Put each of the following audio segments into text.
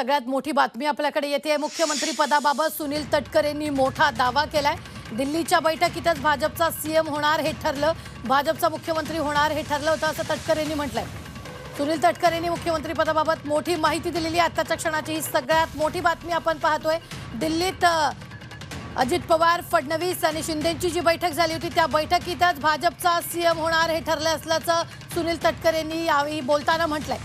सगळ्यात मोठी बातमी आपल्याकडे येते. मुख्यमंत्री पदाबाबत सुनील तटकरेंनी मोठा दावा केलाय. दिल्लीच्या बैठकीतच भाजपचा सीएम होणार हे ठरलं. भाजपचा मुख्यमंत्री होणार हे ठरलं होतं असं तटकरेंनी म्हटलंय. सुनील तटकरेंनी मुख्यमंत्री पदाबाबत मोठी माहिती दिलेली आहे. क्षणाची ही सगळ्यात मोठी बातमी आपण पाहतोय. दिल्लीत अजित पवार फडणवीस आणि शिंदेची जी बैठक झाली होती त्या बैठकीतच भाजपचा सीएम होणार हे ठरलं असल्याचं सुनील तटकरेंनी यावेळी बोलताना म्हटलंय.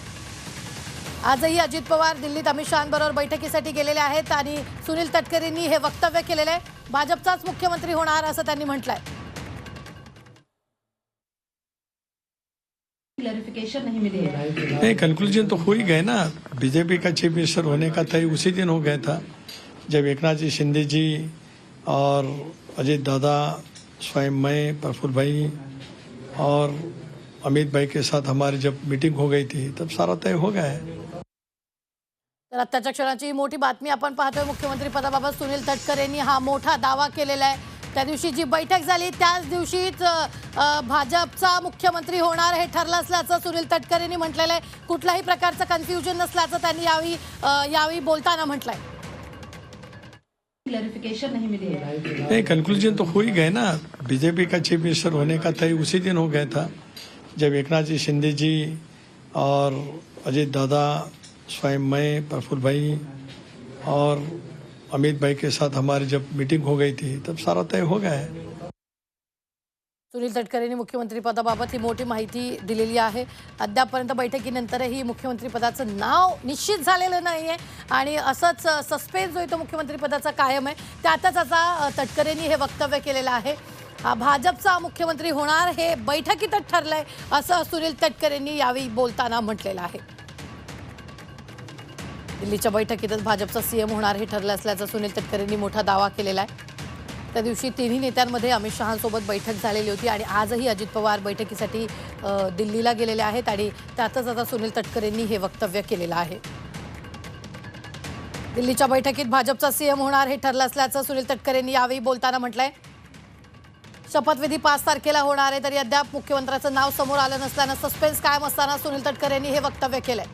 आजही अजित पवार दिल्लीत अमित शहाबरोबर बैठकीसाठी गेलेले आहेत आणि सुनील तटकरेंनी हे वक्तव्य केलेलं आहे. भाजपचाच मुख्यमंत्री होणार असं त्यांनी म्हटलंय. क्लैरिफिकेशन नहीं मिली है नहीं कंक्लूजन तो हो ही गए ना. बीजेपी का चीफ मिनिस्टर होने का तय उसी दिन हो गया था जब एकनाथ जी शिंदे जी और अजीत दादा स्वयं मैं प्रफुल्ल भाई और अमित भाई के साथ हमारी जब मीटिंग हो गई थी तब सारा तय हो गया है। तर आत्ताच्या क्षणाची ही मोठी बातमी आपण पाहतोय. मुख्यमंत्री पदाबाबत सुनील तटकरेंनी हा मोठा दावा केलेला आहे. त्या दिवशी जी बैठक झाली त्याच दिवशीच भाजपचा मुख्यमंत्री होणार हे ठरलं असल्याचं सुनील तटकरेंनी म्हटलेलं आहे. कुठल्याही प्रकारचं कन्फ्युजन नसल्याचं त्यांनी यावेळी यावेळी बोलताना म्हटलंय. क्लैरिफिकेशन नहीं मिली है नहीं कंक्लूजन तो हो ही गए ना. बीजेपी का चीफ मिनिस्टर होने का तय उसी दिन हो गया था जब एकनाथ जी शिंदे जी और अजीत दादा स्वयं मैं प्रफुल्ल भाई और अमित भाई के साथ हमारी जब मीटिंग हो गई थी तब सारा तय हो गया है। सुनील तटकरेंनी मुख्यमंत्री पदाबाबत ही मोठी माहिती दिलेली आहे. अद्यापपर्यंत बैठकीनंतरही मुख्यमंत्री पदाचं नाव निश्चित झालेलं नाही आहे आणि असंच सस्पेन्स जो आहे तो मुख्यमंत्री पदाचा कायम आहे. त्यातच आता तटकरेंनी हे वक्तव्य केलेलं आहे. भाजपचा मुख्यमंत्री होणार हे बैठकीतच ठरलंय असं सुनील तटकरेंनी यावेळी बोलताना म्हटलेलं आहे. दिल्लीच्या बैठकीतच भाजपचा सीएम होणार हे ठरलं असल्याचं सुनील तटकरेंनी मोठा दावा केलेला आहे. त्या दिवशी तिन्ही नेत्यांमध्ये अमित शहांसोबत बैठक झालेली होती आणि आजही अजित पवार बैठकीसाठी दिल्लीला गेलेले आहेत आणि त्यातच आता सुनील तटकरेंनी हे वक्तव्य केलेलं आहे. दिल्लीच्या बैठकीत भाजपचा सीएम होणार हे ठरलं असल्याचं सुनील तटकरेंनी यावेळी बोलताना म्हटलंय. शपथविधी पाच तारखेला होणार आहे तरी अद्याप मुख्यमंत्र्याचं नाव समोर आलं नसल्यानं सस्पेन्स कायम असताना सुनील तटकरेंनी हे वक्तव्य केलंय.